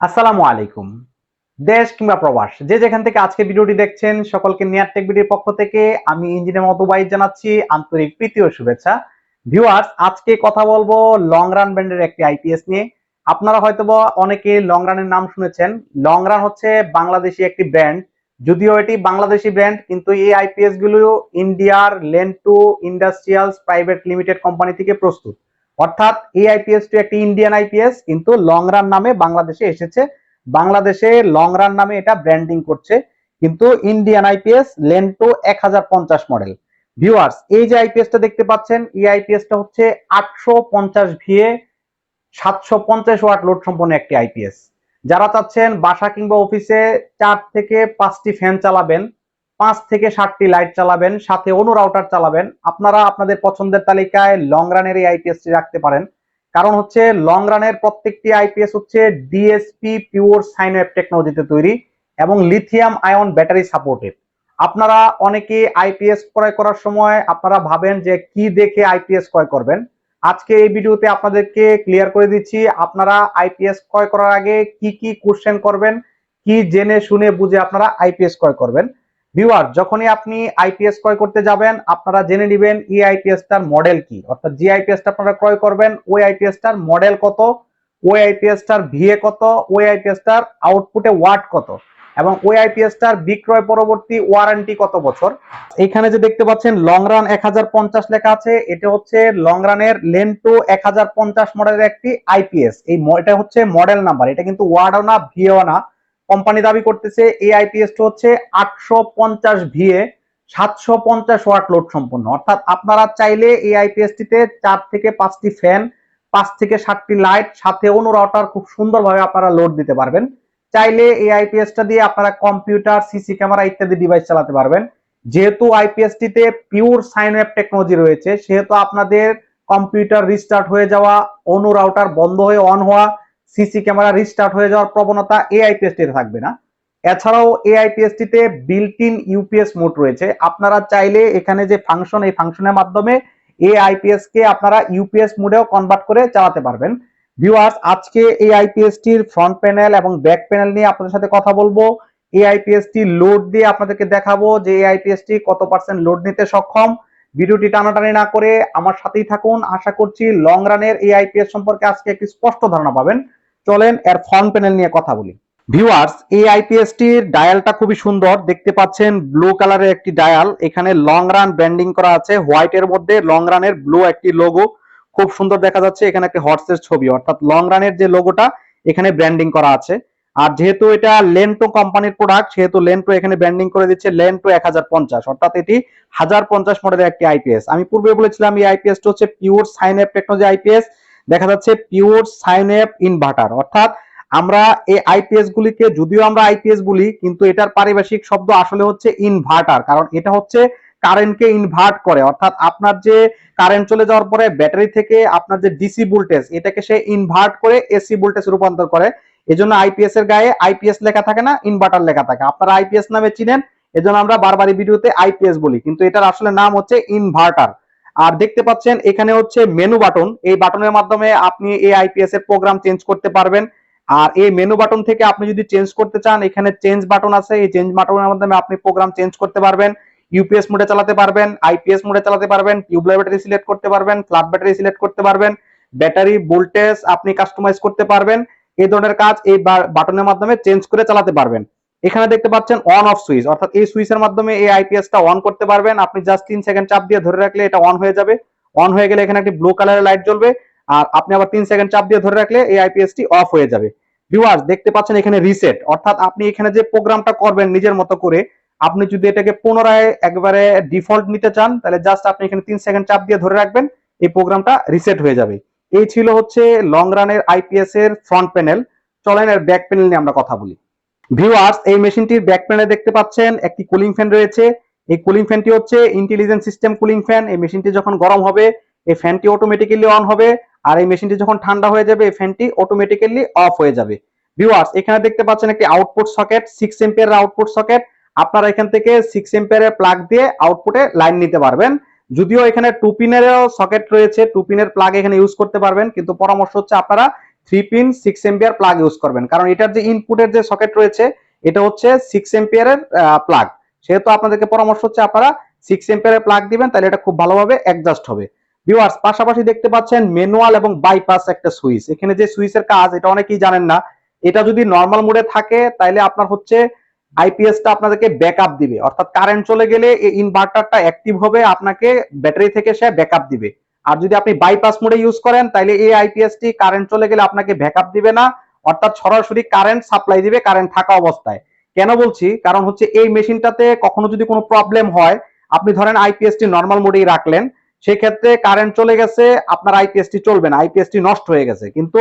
আসসালামু আলাইকুম। দেশ কিংবা প্রবাস, যে যেখান থেকে আজকে ভিডিওটি দেখছেন, সকলকে নিয়ার টেক ভিডিওর পক্ষ থেকে আমি ইঞ্জিনিয়ার মতবাই জানাচ্ছি আন্তরিক প্রীতি ও শুভেচ্ছা। ভিউয়ার্স, আজকে কথা বলব লং রান ব্র্যান্ডের একটি আইপিএস নিয়ে। আপনারা হয়তোবা অনেকে লং রানের নাম শুনেছেন। লং রান হচ্ছে বাংলাদেশি একটি ব্র্যান্ড যদিও এটি বাংলাদেশি ব্র্যান্ড কিন্তু এই আইপিএসগুলো ইন্ডিয়ার lane two ইন্ডাস্ট্রিয়ালস private limited company থেকে প্রস্তুত। অর্থাৎ এই আইপিএস টি একটি ইন্ডিয়ান আইপিএস কিন্তু লং রান নামে বাংলাদেশে এসেছে। বাংলাদেশে লং রান নামে এটা ব্র্যান্ডিং করছে, কিন্তু ইন্ডিয়ান আইপিএস লেন্টো এক হাজার পঞ্চাশ মডেল ভিউয়ার্স এই যে আইপিএসটা দেখতে পাচ্ছেন, এই আইপিএসটা হচ্ছে আটশো পঞ্চাশ ভিএ, সাতশো পঞ্চাশ ওয়াট লোড সম্পন্ন একটি আইপিএস যারা চাচ্ছেন বাসা কিংবা অফিসে চার থেকে পাঁচটি ফ্যান চালাবেন পাঁচ থেকে ষাটটি লাইট চালাবেন, সাথে অনু রাউটার চালাবেন। আপনারা আপনাদের পছন্দের তালিকায় লং রানের এই আইপিএস টি রাখতে পারেন। কারণ হচ্ছে লং রানের প্রত্যেকটি আইপিএস হচ্ছে ডিএসপি পিওর সাইনওয়েভ টেকনোলজিতে তৈরি এবং লিথিয়াম আয়ন ব্যাটারি সাপোর্টেড আপনারা অনেকে আইপিএস ক্রয় করার সময় আপনারা ভাবেন যে কি দেখে আইপিএস ক্রয় করবেন। আজকে এই ভিডিওতে আপনাদেরকে ক্লিয়ার করে দিচ্ছি, আপনারা আইপিএস ক্রয় করার আগে কি কি কোশ্চেন করবেন, কি জেনে শুনে বুঝে আপনারা আইপিএস ক্রয় করবেন। ভিউয়ার যখনই আপনি আইপিএস ক্রয় করতে যাবেন, আপনারা জেনে নেবেন এই আইপিএস টার মডেল কি। অর্থাৎ যে আইপিএস টা আপনারা ক্রয় করবেন, ওই আইপিএস টার মডেল কত, ওই আইপিএস টার ভিএ কত, ওই আইপিএস টার আউটপুটে ওয়াট কত, এবং ওই আইপিএস টার বিক্রয় পরবর্তী ওয়ারেন্টি কত বছর। এখানে যে দেখতে পাচ্ছেন লং রান এক হাজার পঞ্চাশ লেখা আছে, এটা হচ্ছে লং রানের লেন্টো এক মডেলের একটি আইপিএস এই এটা হচ্ছে মডেল নাম্বার এটা কিন্তু ওয়ার্ডও না ভিএও না। কোম্পানি দাবি করতেছে এই আইপিএস হচ্ছে আটশো পঞ্চাশ ভিএ, সাতশো পঞ্চাশ ওয়াট লোড সম্পন্ন। অর্থাৎ আপনারা চাইলে এই আইপিএস টিতে চার থেকে পাঁচটি ফ্যান পাঁচ থেকে সাতটি লাইট সাথে অনু রাউটার খুব সুন্দরভাবে আপনারা লোড দিতে পারবেন। চাইলে এই আইপিএস টা দিয়ে আপনারা কম্পিউটার সিসি ক্যামেরা ইত্যাদি ডিভাইস চালাতে পারবেন। যেহেতু আইপিএস টিতে পিওর সাইন ওয়েব টেকনোলজি রয়েছে, সেহেতু আপনাদের কম্পিউটার রিস্টার্ট হয়ে যাওয়া অনু রাউটার বন্ধ হয়ে অন হওয়া সিসি ক্যামেরা রিস্টার্ট হয়ে যাওয়ার প্রবণতা এই আইপিএস থাকবে না। এছাড়াও এই আইপিএস টিতে বিল্ট ইন ইউপিএস মোড রয়েছে। আপনারা চাইলে এখানে যে ফাংশন এই ফাংশনের মাধ্যমে এই আইপিএস কে আপনারা ইউপিএস মোডেও কনভার্ট করে চালাতে পারবেন। ভিউয়ার্স আজকে এই আইপিএস টির ফ্রন্ট প্যানেল এবং ব্যাক প্যানেল নিয়ে আপনাদের সাথে কথা বলব। এই আইপিএস টি লোড দিয়ে আপনাদেরকে দেখাবো যে এই আইপিএস টি কত পার্সেন্ট লোড নিতে সক্ষম। ভিডিওটি টানাটানি না করে আমার সাথেই থাকুন। আশা করছি লং রানের এই আইপিএস সম্পর্কে আজকে একটি স্পষ্ট ধারণা পাবেন। চলেন এর ফ্রন্ট প্যানেল নিয়ে কথা বলি। ভিউয়ার্স এই আইপিএস টির ডায়ালটা খুবই সুন্দর। দেখতে পাচ্ছেন ব্লু কালারের একটি ডায়াল এখানে লং রান ব্র্যান্ডিং করা আছে। হোয়াইট এর মধ্যে লং রানের ব্লু একটি লোগো খুব সুন্দর দেখা যাচ্ছে এখানে একটি হর্সের ছবি। অর্থাৎ লং রানের যে লোগোটা এখানে ব্র্যান্ডিং করা আছে। আর যেহেতু এটা লেন্টো কোম্পানির প্রোডাক্ট সেহেতু লেন্টো এখানে ব্র্যান্ডিং করে দিচ্ছে লেন্টো এক হাজার পঞ্চাশ। অর্থাৎ এটি হাজার পঞ্চাশ মডেলের একটি আইপিএস আমি পূর্বে বলেছিলাম এই আইপিএস হচ্ছে pure sine app technology IPS দেখা যাচ্ছে পিওর সাইন অ্যাপ ইনভার্টার অর্থাৎ আমরা এই আইপিএস গুলিকে, যদিও আমরা আইপিএস বলি, কিন্তু এটার পারিভাষিক শব্দ আসলে হচ্ছে ইনভার্টার কারণ এটা হচ্ছে কারেন্টকে ইনভার্ট করে। অর্থাৎ আপনার যে কারেন্ট চলে যাওয়ার পরে ব্যাটারি থেকে আপনার যে ডিসি ভোল্টেজ এটাকে সে ইনভার্ট করে এসি ভোল্টেজ রূপান্তর করে। এজন্য আইপিএস এর গায়ে আইপিএস লেখা থাকে না ইনভার্টার লেখা থাকে। আপনারা আইপিএস নামে চিনেন, এজন্য আমরা বারবারই ভিডিওতে আইপিএস বলি, কিন্তু এটার আসলে নাম হচ্ছে ইনভার্টার আর দেখতে পাচ্ছেন এখানে হচ্ছে মেনু বাটন এই বাটনের মাধ্যমে আপনি এই আইপিএস এর প্রোগ্রাম চেঞ্জ করতে পারবেন। আর এই মেনু বাটন থেকে আপনি যদি চেঞ্জ করতে চান, এখানে চেঞ্জ বাটন আছে। এই চেঞ্জ বাটনের মাধ্যমে আপনি প্রোগ্রাম চেঞ্জ করতে পারবেন। ইউপিএস মোডে চালাতে পারবেন আইপিএস মোডে চালাতে পারবেন টিউবলার ব্যাটারি সিলেক্ট করতে পারবেন ফ্ল্যাট ব্যাটারি সিলেক্ট করতে পারবেন ব্যাটারি ভোল্টেজ আপনি কাস্টমাইজ করতে পারবেন। এই ধরনের কাজ এই বাটনের মাধ্যমে চেঞ্জ করে চালাতে পারবেন। এখানে দেখতে পাচ্ছেন অন অফ সুইচ অর্থাৎ এই সুইচের মাধ্যমে এই আইপিএস টা অন করতে পারবেন। আপনি জাস্ট তিন সেকেন্ড চাপ দিয়ে ধরে রাখলে এটা অন হয়ে যাবে। অন হয়ে গেলে এখানে একটি ব্লু কালারের লাইট জ্বলবে। আর আপনি আবার তিন সেকেন্ড চাপ দিয়ে ধরে রাখলে এই আইপিএস টি অফ হয়ে যাবে। ভিউয়ার্স দেখতে পাচ্ছেন এখানে রিসেট অর্থাৎ আপনি এখানে যে প্রোগ্রামটা করবেন নিজের মতো করে, আপনি যদি এটাকে পুনরায় একবারে ডিফল্ট নিতে চান, তাহলে জাস্ট আপনি এখানে তিন সেকেন্ড চাপ দিয়ে ধরে রাখবেন, এই প্রোগ্রামটা রিসেট হয়ে যাবে। এই ছিল হচ্ছে লং রানের আইপিএস এর ফ্রন্ট প্যানেল চলেন এর ব্যাক প্যানেল নিয়ে আমরা কথা বলি। ভিউয়ার্স এই মেশিনটির ব্যাক প্যানেলে দেখতে পাচ্ছেন, একটি কুলিং ফ্যান রয়েছে। এই কুলিং ফ্যানটি হচ্ছে ইন্টেলিজেন্ট সিস্টেম কুলিং ফ্যান এই মেশিনটি যখন গরম হবে, এই ফ্যানটি অটোমেটিক্যালি অন হবে। আর এই মেশিনটি যখন ঠান্ডা হয়ে যাবে, এই ফ্যানটি অটোমেটিক্যালি অফ হয়ে যাবে। ভিউয়ার্স এখানে দেখতে পাচ্ছেন একটি output socket six ampere output socket আপনারা এখান থেকে সিক্স এম্পিয়ারের প্লাগ দিয়ে আউটপুটে লাইন নিতে পারবেন। যদিও এখানে টু পিনেরও সকেট রয়েছে টু পিনের প্লাগ এখানে ইউজ করতে পারবেন। কিন্তু পরামর্শ হচ্ছে আপনারা three pin six ampere plug use করবেন। কারণ এটার যে ইনপুটের যে সকেট রয়েছে, এটা হচ্ছে সিক্স এম্পিয়ারের প্লাগ সেহেতু আপনাদেরকে পরামর্শ হচ্ছে আপনারা সিক্স এম্পিয়ারের প্লাগ দিবেন, তাহলে এটা খুব ভালোভাবে অ্যাডজাস্ট হবে। ভিউয়ার্স পাশাপাশি দেখতে পাচ্ছেন ম্যানুয়াল এবং বাইপাস একটা সুইচ এখানে যে সুইচের কাজ, এটা অনেকেই জানেন না। এটা যদি নর্মাল মোডে থাকে তাহলে আপনার হচ্ছে আইপিএসটা আপনাদেরকে ব্যাকআপ দিবে। অর্থাৎ কারেন্ট চলে গেলে এই ইনভার্টারটা অ্যাক্টিভ হবে, আপনাকে ব্যাটারি থেকে সে ব্যাকআপ দিবে। আর যদি আপনি বাইপাস মোডে ইউজ করেন, তাহলে এই আইপিএসটি কারেন্ট চলে গেলে আপনাকে ব্যাকআপ দিবে না। অর্থাৎ সরাসরি কারেন্ট সাপ্লাই দিবে কারেন্ট থাকা অবস্থায়। কেন বলছি? কারণ হচ্ছে এই মেশিনটাতে কখনো যদি কোনো প্রবলেম হয়, আপনি ধরেন আইপিএসটি নর্মাল মোডেই রাখলেন, সেক্ষেত্রে কারেন্ট চলে গেছে, আপনার আইপিএসটি চলবে না আইপিএসটি নষ্ট হয়ে গেছে। কিন্তু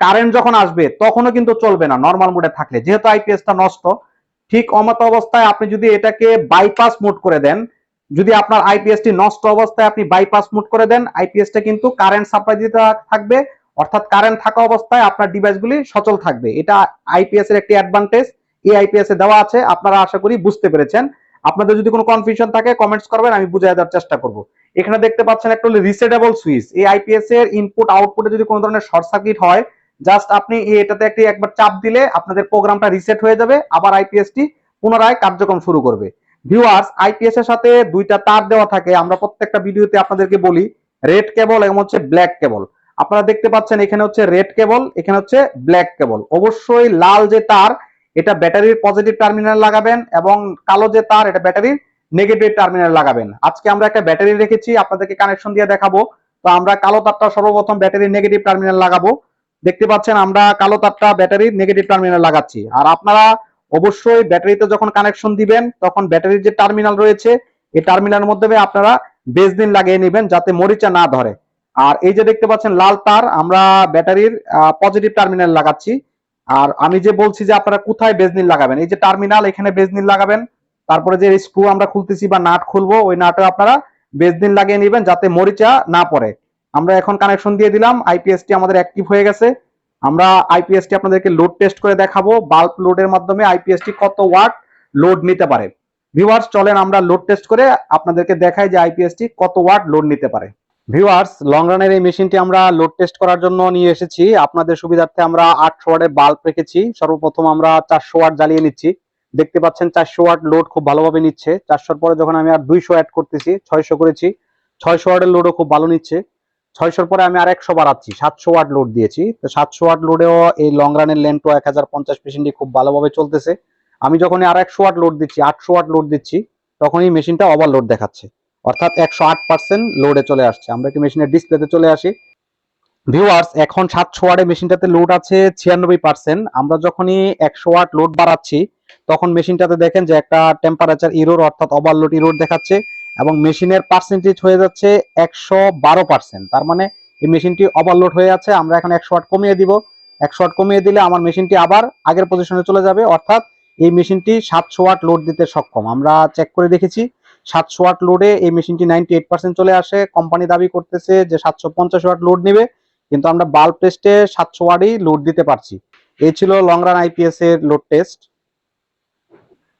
কারেন্ট যখন আসবে, তখনও কিন্তু চলবে না নর্মাল মোডে থাকলে। যেহেতু আইপিএসটা নষ্ট, ঠিক অমত অবস্থায় আপনি যদি এটাকে বাইপাস মোড করে দেন যদি আপনার আইপিএসটি নষ্ট অবস্থায় আপনি বাইপাস মোড করে দেন আইপিএসটা কিন্তু কারেন্ট সাপ্লাই দিতে থাকবে। অর্থাৎ কারেন্ট থাকা অবস্থায় আপনার ডিভাইসগুলি সচল থাকবে। এটা আইপিএস এর একটি অ্যাডভান্টেজ এই আইপিএস এ দেওয়া আছে, আপনারা আশা করি বুঝতে পেরেছেন। আপনাদের যদি কোনো কনফিউশন থাকে কমেন্টস করবেন, আমি বুঝিয়ে দেওয়ার চেষ্টা করব। এখানে দেখতে পাচ্ছেন একটা হলো রিসেটেবল সুইচ এই আইপিএস এর ইনপুট আউটপুটে যদি কোনো ধরনের শর্ট সার্কিট হয় জাস্ট আপনি এটাতে একটি একবার চাপ দিলে আপনাদের প্রোগ্রামটা রিসেট হয়ে যাবে। আবার আইপিএসটি পুনরায় কার্যক্রম শুরু করবে। ভিউয়ার্স আইপিএস এর সাথে দুইটা তার দেওয়া থাকে। আমরা প্রত্যেকটা ভিডিওতে আপনাদেরকে বলি রেড কেবল এবং হচ্ছে ব্ল্যাক কেবল আপনারা দেখতে পাচ্ছেন এখানে হচ্ছে রেড কেবল এখানে হচ্ছে ব্ল্যাক কেবল অবশ্যই লাল যে তার, এটা ব্যাটারির পজিটিভ টার্মিনাল লাগাবেন এবং কালো যে তার, এটা ব্যাটারির নেগেটিভ টার্মিনাল লাগাবেন। আজকে আমরা একটা ব্যাটারি রেখেছি, আপনাদেরকে কানেকশন দিয়ে দেখাবো। তো আমরা কালো তারটা সর্বপ্রথম ব্যাটারির নেগেটিভ টার্মিনাল লাগাবো। দেখতে পাচ্ছেন আমরা কালো তারটা ব্যাটারির নেগেটিভ টার্মিনাল লাগাচ্ছি। আর আপনারা অবশ্যই ব্যাটারিতে যখন কানেকশন দিবেন, তখন ব্যাটারির যে টার্মিনাল রয়েছে, এই টার্মিনালের মধ্যে আপনারা বেসদিন লাগিয়ে নেবেন যাতে মরিচা না ধরে। আর এই যে দেখতে পাচ্ছেন লাল তার, আমরা ব্যাটারির পজিটিভ টার্মিনাল লাগাচ্ছি। আর আমি যে বলছি যে আপনারা কোথায় বেজনিল লাগাবেন, এই যে টার্মিনাল এখানে বেজনিল লাগাবেন। তারপরে যে স্ক্রু আমরা খুলতেছি বা নাট খুলবো, ওই নাটে আপনারা বেজনিল লাগিয়ে নেবেন যাতে মরিচা না পড়ে। আমরা এখন কানেকশন দিয়ে দিলাম আইপিএসটি আমাদের অ্যাক্টিভ হয়ে গেছে। আমরা আইপিএসটি আপনাদেরকে লোড টেস্ট করে দেখাবো। বাল্ব লোডের মাধ্যমে আইপিএসটি কত ওয়াট লোড নিতে পারে। ভিউয়ার্স চলেন আমরা লোড টেস্ট করে আপনাদেরকে দেখাই যে আইপিএসটি কত ওয়াট লোড নিতে পারে। ভিউয়ার্স লং রানের এই মেশিনটি আমরা লোড টেস্ট করার জন্য নিয়ে এসেছি। আপনাদের সুবিধার্থে আমরা আটশো ওয়াটের বাল্ব রেখেছি। সর্বপ্রথম আমরা চারশো ওয়াট জ্বালিয়ে নিচ্ছি। দেখতে পাচ্ছেন চারশো ওয়াট লোড খুব ভালোভাবে নিচ্ছে। চারশোর পরে যখন আমি আর দুইশো অ্যাড করতেছি, ছয়শো করেছি, ছয়শো ওয়াটের লোডও খুব ভালো নিচ্ছে। ছয়শোর পরে আমি আর একশো বাড়াচ্ছি, সাতশো ওয়াট লোড দিয়েছি। তো সাতশো ওয়াট লোডেও এই লং রানের লেন্টো এক হাজার পঞ্চাশ মেশিনটি খুব ভালোভাবে চলতেছে। আমি যখন আর একশো ওয়াট লোড দিচ্ছি, আটশো ওয়াট লোড দিচ্ছি, তখনই মেশিনটা ওভারলোড দেখাচ্ছে। অর্থাৎ একশো আট পার্সেন্ট লোডে চলে আসছে। আমরা একটি মেশিনের ডিসপ্লেতে চলে আসি। ভিউয়ার্স এখন সাতশো ওয়ার্ডে মেশিনটাতে লোড আছে ছিয়ানব্বই পার্সেন্ট আমরা যখনই একশো ওয়াট লোড বাড়াচ্ছি, তখন মেশিনটাতে দেখেন যে একটা টেম্পারেচার ইরোর অর্থাৎ ওভারলোড ইরোর দেখাচ্ছে। এবং মেশিনের পার্সেন্টেজ হয়ে যাচ্ছে একশো বারো পার্সেন্ট তার মানে এই মেশিনটি ওভারলোড হয়ে যাচ্ছে আমরা এখন একশো ওয়াট কমিয়ে দিব। একশো ওয়াট কমিয়ে দিলে আমার মেশিনটি আবার আগের পজিশনে চলে যাবে। অর্থাৎ এই মেশিনটি সাতশো ওয়াট লোড দিতে সক্ষম। আমরা চেক করে দেখেছি, সাতশো ওয়াট লোডে এই মেশিনটি নাইনটি এইট পার্সেন্ট চলে আসে। কোম্পানি দাবি করতেছে যে সাতশো পঞ্চাশ ওয়াট লোড নেবে। কিন্তু আমরা বাল্ব টেস্টে সাতশো ওয়াটই লোড দিতে পারছি। এই ছিল লং রান আইপিএস এর লোড টেস্ট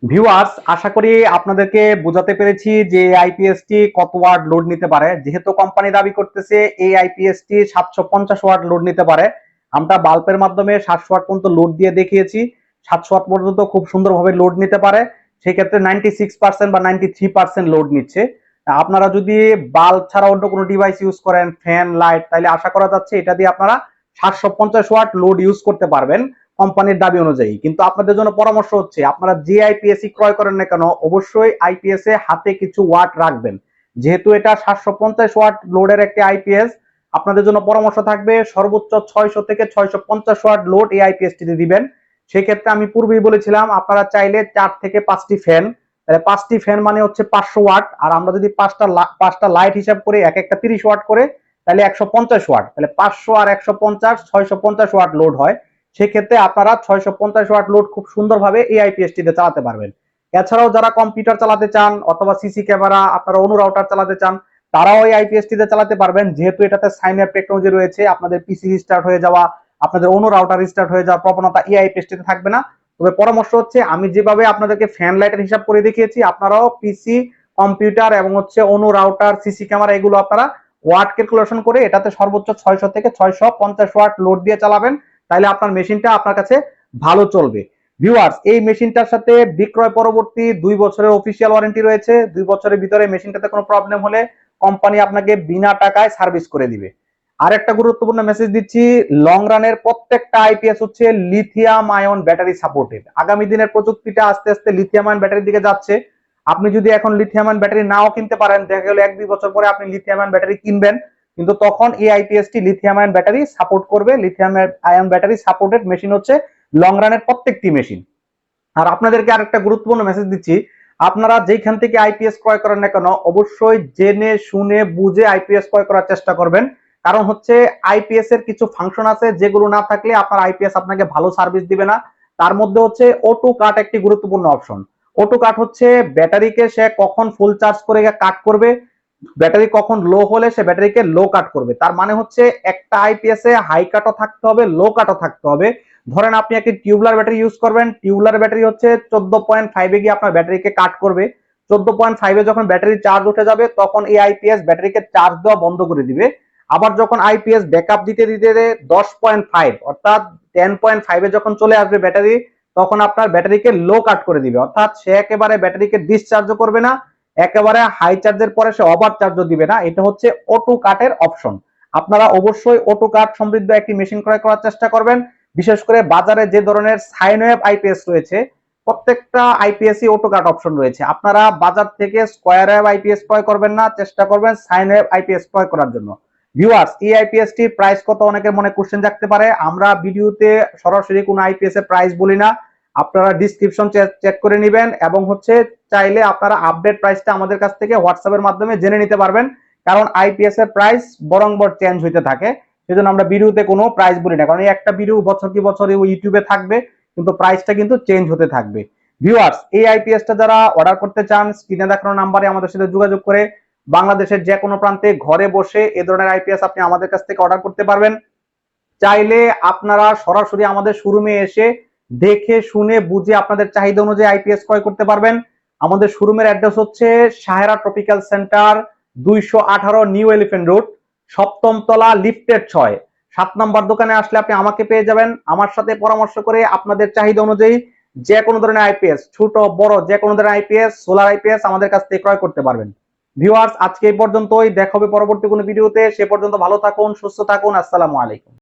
ভিউয়ার্স আশা করি আপনাদেরকে বোঝাতে পেরেছি যে আইপিএসটি কত ওয়ার্ড লোড নিতে পারে। যেহেতু কোম্পানি দাবি করতেছে এই আইপিএসটি সাতশো পঞ্চাশ ওয়াট লোড নিতে পারে। আমরা বাল্বের মাধ্যমে সাতশো ওয়াট পর্যন্ত লোড দিয়ে দেখিয়েছি। সাতশো ওয়াট পর্যন্ত খুব সুন্দরভাবে লোড নিতে পারে। সেই ক্ষেত্রে নাইনটি সিক্স পার্সেন্ট বা নাইনটি থ্রি পার্সেন্ট লোড নিচ্ছে। আপনারা যদি বাল্ব ছাড়া অন্য কোনো ডিভাইস ইউজ করেন ফ্যান লাইট তাহলে আশা করা যাচ্ছে এটা দিয়ে আপনারা সাতশো পঞ্চাশ ওয়াট লোড ইউজ করতে পারবেন। কোম্পানির দাবি অনুযায়ী। কিন্তু আপনাদের জন্য পরামর্শ হচ্ছে, আপনারা যে আইপিএসি ক্রয় করেন না কেন, অবশ্যই আইপিএস এ হাতে কিছু ওয়াট রাখবেন। যেহেতু এটা সাতশো পঞ্চাশ ওয়াট লোডের একটি আইপিএস আপনাদের জন্য পরামর্শ থাকবে, সর্বোচ্চ ছয়শো থেকে ছয়শো পঞ্চাশ ওয়াট লোড এই আইপিএসটিতে দিবেন। সেক্ষেত্রে আমি পূর্বেই বলেছিলাম, আপনারা চাইলে চার থেকে পাঁচটি ফ্যান, তাহলে পাঁচটি ফ্যান মানে হচ্ছে পাঁচশো ওয়াট, আর আমরা যদি পাঁচটা পাঁচটা লাইট হিসাব করে এক একটা তিরিশ ওয়াট করে, তাহলে একশো পঞ্চাশ ওয়াট, তাহলে পাঁচশো আর একশো পঞ্চাশ, ছয়শো পঞ্চাশ ওয়াট লোড হয়। সেক্ষেত্রে আপনারা ছয়শো পঞ্চাশ ওয়াট লোড খুব সুন্দরভাবে এই আইপিএসটিতে চালাতে পারবেন। এছাড়াও যারা কম্পিউটার চালাতে চান অথবা সিসি ক্যামেরা, আপনারা অনু রাউটার চালাতে চান, তারাও এই আইপিএসটিতে চালাতে পারবেন। যেহেতু এটাতে সাইন অ্যাপ টেকনোলজি রয়েছে, আপনাদের পিসি স্টার্ট হয়ে যাওয়া, আপনাদের অন্য রাউটার রিস্টার্ট হয়ে যাওয়ার প্রবণতা এআই পেস্টিতে থাকবে না। তবে পরামর্শ হচ্ছে, আমি যেভাবে আপনাদেরকে ফ্যান লাইটের হিসাব করে দেখিয়েছি, আপনারাও পিসি কম্পিউটার এবং হচ্ছে অনু রাউটার সিসি ক্যামেরা এগুলো আপনারা ওয়াট ক্যালকুলেশন করে এটাতে সর্বোচ্চ ছয়শো থেকে ছয়শো পঞ্চাশ ওয়াট লোড দিয়ে চালাবেন। তাহলে আপনার মেশিনটা আপনার কাছে ভালো চলবে। ভিউয়ার্স এই মেশিনটার সাথে বিক্রয় পরবর্তী দুই বছরের অফিসিয়াল ওয়ারেন্টি রয়েছে। দুই বছরের ভিতরে মেশিনটাতে কোনো প্রবলেম হলে কোম্পানি আপনাকে বিনা টাকায় সার্ভিস করে দিবে। আর একটা গুরুত্বপূর্ণ মেসেজ দিচ্ছি লং রানের প্রত্যেকটা আইপিএস হচ্ছে লিথিয়াম আয়ন ব্যাটারি সাপোর্টেড আগামী দিনের প্রযুক্তিটা আস্তে আস্তে লিথিয়াম আয়ন ব্যাটারির দিকে যাচ্ছে। আপনি যদি এখন লিথিয়াম আয়ন ব্যাটারি নাও কিনতে পারেন, দেখা গেল এক দুই বছর পরে আপনি লিথিয়াম আয়ন ব্যাটারি কিনবেন। কিন্তু তখন এই আইপিএসটি লিথিয়াম আয়ন ব্যাটারি সাপোর্ট করবে। Lithium ion battery supported machine হচ্ছে লং রানের প্রত্যেকটি মেশিন আর আপনাদেরকে আরেকটা গুরুত্বপূর্ণ মেসেজ দিচ্ছি। আপনারা যেখান থেকে আইপিএস ক্রয় করেন না কেন, অবশ্যই জেনে, শুনে, বুঝে আইপিএস ক্রয় করার চেষ্টা করবেন। কারণ হচ্ছে আইপিএস এর কিছু ফাংশন আছে যেগুলো না থাকলে আপনার আইপিএস আপনাকে ভালো সার্ভিস দিবে না। তার মধ্যে হচ্ছে অটো কাট একটি গুরুত্বপূর্ণ অপশন অটো কাট হচ্ছে ব্যাটারিকে সে কখন ফুল চার্জ করে, কাট করবে। ব্যাটারি কখন লো হলে সে ব্যাটারিকে লো কাট করবে। তার মানে হচ্ছে একটা আইপিএস এ হাই কাটও থাকতে হবে লো কাটও থাকতে হবে। ধরেন আপনি একটি টিউবলার ব্যাটারি ইউজ করবেন টিউবলার ব্যাটারি হচ্ছে চোদ্দ পয়েন্ট ফাইভে গিয়ে আপনার ব্যাটারিকে কাট করবে। চোদ্দ পয়েন্ট ফাইভে যখন ব্যাটারি চার্জ উঠে যাবে, তখন এই আইপিএস ব্যাটারিকে চার্জ দেওয়া বন্ধ করে দিবে। আবার যখন আইপিএস ব্যাকআপ দিতে দিতে দশ পয়েন্ট ফাইভ অর্থাৎ টেন পয়েন্ট ফাইভে যখন চলে আসবে ব্যাটারি তখন আপনার ব্যাটারিকে লো কাট করে দিবে। অর্থাৎ সে একেবারে ব্যাটারিকে ডিসচার্জও করবে না একেবারে হাই চার্জের পরে সে ওভার চার্জও দিবে না, এটা হচ্ছে অটো কাটের অপশন আপনারা অবশ্যই অটো কাট সমৃদ্ধ একটি মেশিন ক্রয় করার চেষ্টা করবেন। বিশেষ করে বাজারে যে ধরনের সাইনওয়েভ আইপিএস রয়েছে, প্রত্যেকটা আইপিএসই অটো কাট অপশন রয়েছে। আপনারা বাজার থেকে স্কোয়ার ওয়েভ আইপিএস ক্রয় করবেন না, চেষ্টা করবেন সাইন ওয়েভ আইপিএস ক্রয় করার জন্য। ভিউয়ার্স এই আইপিএস টির প্রাইস কত অনেকের মনে কোশ্চেন থাকতে পারে। আমরা ভিডিওতে সরাসরি কোনো আইপিএস এর প্রাইস বলি না। আপনারা ডিসক্রিপশন চেক করে নেবেন এবং হচ্ছে চাইলে আপনারা আপডেট প্রাইসটা আমাদের কাছ থেকে হোয়াটসঅ্যাপের মাধ্যমে জেনে নিতে পারবেন। কারণ আইপিএস এর প্রাইস বরংবর চেঞ্জ হইতে থাকে। সেজন্য আমরা ভিডিওতে কোনো প্রাইস বলি না। কারণ এই একটা ভিডিও বছর কি বছর ইউটিউবে থাকবে, কিন্তু প্রাইসটা কিন্তু চেঞ্জ হতে থাকবে। ভিউয়ার্স এই আইপিএসটা যারা অর্ডার করতে চান স্ক্রিনে দেখানো নাম্বারে আমাদের সাথে যোগাযোগ করে বাংলাদেশের যে কোনো প্রান্তে ঘরে বসে এ ধরনের আইপিএস আপনি আমাদের কাছ থেকে অর্ডার করতে পারবেন। চাইলে আপনারা সরাসরি আমাদের শোরুমে এসে দেখে, শুনে, বুঝে আপনাদের চাহিদা অনুযায়ী আইপিএস ক্রয় করতে পারবেন। আমাদের শোরুমের অ্যাড্রেস হচ্ছে সাহেরা ট্রপিক্যাল সেন্টার দুইশো আঠারো নিউ এলিফেন্ট রোড সপ্তম তলা লিফটের ছয়। সাত নম্বর দোকানে আসলে আপনি আমাকে পেয়ে যাবেন। আমার সাথে পরামর্শ করে আপনাদের চাহিদা অনুযায়ী যে কোনো ধরনের আইপিএস ছোট, বড়, যে কোনো ধরনের আইপিএস সোলার আইপিএস আমাদের কাছ থেকে ক্রয় করতে পারবেন। ভিউয়ার্স, আজকে এই পর্যন্তই। দেখা হবে পরবর্তী কোনো ভিডিওতে। সে পর্যন্ত ভালো থাকুন, সুস্থ থাকুন। আসসালামু আলাইকুম।